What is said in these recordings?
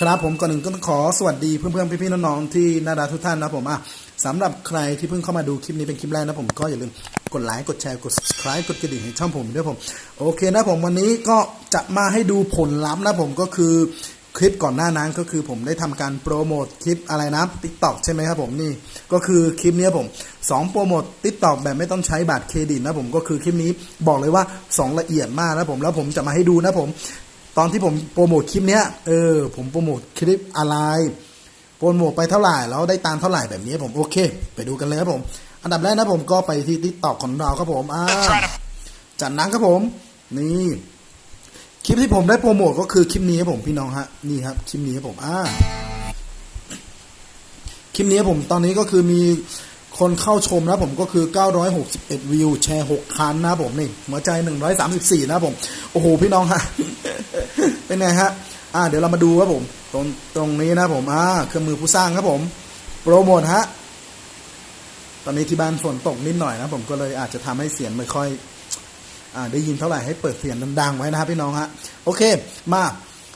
ครับผมก่อนหนึ่งก็ต้องขอสวัสดีเพื่อนๆพี่ๆน้องๆที่น่ารักทุกท่านนะผมอะสำหรับใครที่เพิ่งเข้ามาดูคลิปนี้เป็นคลิปแรกนะผมก็อย่าลืมกดไลค์กดแชร์กด subscribe กดกระดิ่งให้ช่องผมด้วยผม โอเคนะผมวันนี้ก็จะมาให้ดูผลลัพธ์นะผมก็คือคลิปก่อนหน้านั้นก็คือผมได้ทำการโปรโมทคลิปอะไรนะ TikTok ใช่ไหมครับผมนี่ก็คือคลิปนี้ผมสองโปรโมท TikTok แบบไม่ต้องใช้บัตรเครดิตนะผมก็คือคลิปนี้บอกเลยว่าสองละเอียดมากนะผมแล้วผมจะมาให้ดูนะผม ตอนที่ผมโปรโมทคลิปเนี้ยเออผมโปรโมทคลิปอะไรโปรโมทไปเท่าไหร่แล้วได้ตามเท่าไหร่แบบนี้ผมโอเค ไปดูกันเลยครับผม อันดับแรกนะผมก็ไปที่ทิกตอกของเราครับผมอ่าจากนั้นครับผม นี่คลิปที่ผมได้โปรโมทก็คือคลิปนี้ครับผมพี่น้องฮะนี่ครับคลิปนี้ครับผมอ่าคลิปนี้ผมตอนนี้ก็คือมี คนเข้าชมนะผมก็คือ 961 วิว แชร์ 6 คันนะผมนี่หัวใจ 134 นะผม โอ้โห พี่น้องฮะ เป็นไงฮะ อ่า เดี๋ยวเรามาดูครับผม ตรงตรงนี้นะผม อ่า เครื่องมือผู้สร้างครับผม โปรโมทฮะ ตอนนี้ที่บ้านฝนตกนิดหน่อยนะผมก็เลยอาจจะทำให้เสียงไม่ค่อย อ่า ได้ยินเท่าไหร่ให้เปิดเสียงดังๆไว้นะครับพี่น้องฮะ โอเค มา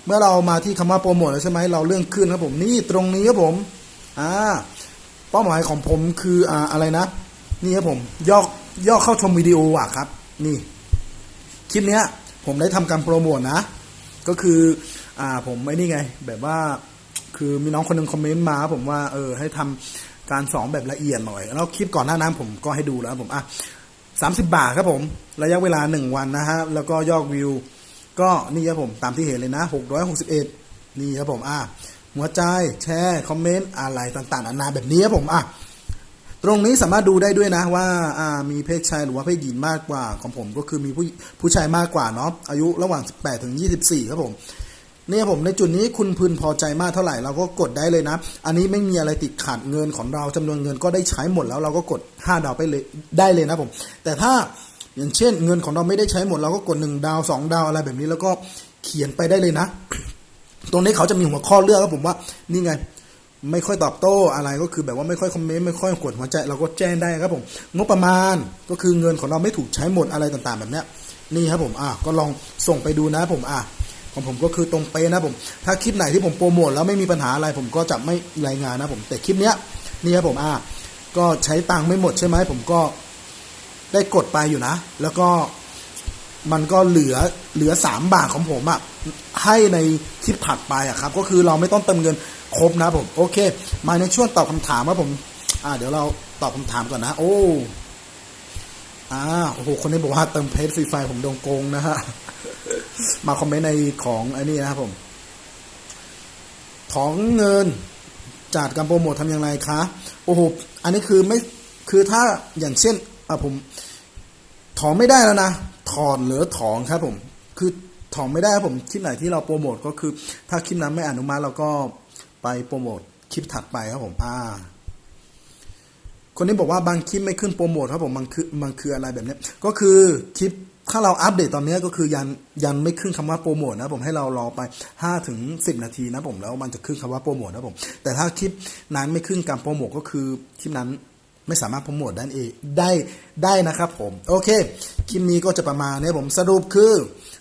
เมื่อเรามาที่คำว่าโปรโมทแล้วใช่ไหมเราเรื่องขึ้นครับผม นี่ตรงนี้ครับผม อ่า เป้าหมายของผมคืออ่าอะไรนะ นี่ครับผมย่อย่อเข้าชมวิดีโออะครับ นี่คลิปเนี้ย ผมได้ทำการโปรโมทนะ ก็คืออ่าผมไม่นี่ไง แบบว่าคือมีน้องคนหนึงคอมเมนต์มา ผมว่าเออให้ทำการสอนแบบละเอียดหน่อย แล้วคลิปก่อนหน้านั้นผมก็ให้ดูแล้วผมอะสามสิบาทครับผม ระยะเวลาหนึ่งวันนะฮะแล้วก็ยอดวิว ก็นี่ครับผมตามที่เห็นเลยนะหกร้อยหกสิบเอ็ดนี่ครับผมอะ หัวใจแชร์คอมเมนต์อะไรต่างๆนานาแบบนี้ครับผมอะตรงนี้สามารถดูได้ด้วยนะว่าอ่ามีเพศชายหรือว่าเพศหญิงมากกว่าของผมก็คือมีผู้ผู้ชายมากกว่าเนาะอายุระหว่าง 18 ถึง 24 ครับผมเนี่ยผมในจุดนี้คุณพึงพอใจมากเท่าไหร่เราก็กดได้เลยนะ อันนี้ไม่มีอะไรติดขัดเงินของเราจำนวนเงินก็ได้ใช้หมดแล้วเราก็กด 5 ดาวไปเลยได้เลยนะผม แต่ถ้าอย่างเช่น เงินของเราไม่ได้ใช้หมดเราก็กด 1 ดาว 2 ดาวอะไรแบบนี้แล้วก็เขียนไปได้เลยนะ ตรงนี้เขาจะมีหัวข้อเลือกครับผมว่านี่ไงไม่ค่อยตอบโต้อะไรก็คือแบบว่าไม่ค่อยคอมเมนต์ไม่ค่อยกดหัวใจเราก็แจ้งได้ครับผมงบประมาณก็คือเงินของเราไม่ถูกใช้หมดอะไรต่างๆ แบบเนี้ยนี่ครับผมอะก็ลองส่งไปดูนะผมอะของผมก็คือตรงเป๊ะนะผม ถ้าคลิปไหนที่ผมโปรโมทแล้วไม่มีปัญหาอะไรผมก็จะไม่รายงานนะผมแต่คลิปเนี้ยนี่ครับผมอะก็ใช้ตังค์ไม่หมดใช่ไหมผมก็ได้กดไปอยู่นะ แล้วก็ มันก็เหลือเหลือสามบาทของผมอะ่ะให้ในคลิปถัดไปอะครับ ก็คือเราไม่ต้องเติมเงินครบนะผม โอเค มาในช่วงตอบคำถามครับผม อ่า เดี๋ยวเราตอบคำถามก่อนนะ โอ้อ่าโอ้โหคนนี้บอกว่าเติมเพจฟรีไฟผมโดนโกงนะฮะมาคอมเมนต์ในของอ้นี่นะครับผม ของเงินจัดการโปรโมททำอย่างไรคะ โอ้โห อันนี้คือไม่ คือถ้าอย่างเช่นอะผม ถอนไม่ได้แล้วนะ ถอนหลือถอนครับผม คือถอนไม่ได้ครับผมคลิปไหนที่เราโปรโมทก็คือ ถ้าคลิปนั้นไม่อนุมัติเราก็ไปโปรโมทคลิปถัดไปครับผมอ่าคนนี้บอกว่าบางคลิปไม่ขึ้นโปรโมทครับผมมันคือมันคืออะไรแบบนี้ก็คือคลิปถ้าเราอัปเดตตอนนี้ก็คือยันยันไม่ขึ้นคำว่าโปรโมทนะผมให้เรารอไป5ถึง10 นาทีนะผมแล้วมันจะขึ้นคำว่าโปรโมทนะผมแต่ถ้าคลิปนั้นไม่ขึ้นการโปรโมทก็คือคลิปนั้น ไม่สามารถโปรโมทได้เองได้ได้นะครับผม โอเคคลิปนี้ก็จะประมาณนี้ผมสรุปคือ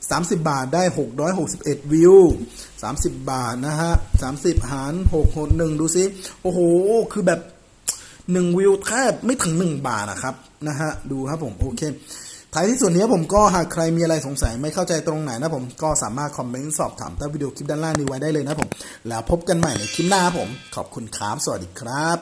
30 บาทได้ 661 วิว 30 บาทนะฮะ 30 หาร6 6 1 ดูซิ โอ้โห คือแบบ 1 วิวแทบไม่ถึง 1 บาทนะครับนะฮะ ดูครับผม โอเคท้ายที่สุดนี้ผมก็หากใครมีอะไรสงสัยไม่เข้าใจตรงไหนนะผมก็สามารถคอมเมนต์สอบถามใต้วิดีโอคลิปด้านล่างนี้ไว้ได้เลยนะผม แล้วพบกันใหม่ในคลิปหน้าผม ขอบคุณครับ สวัสดีครับ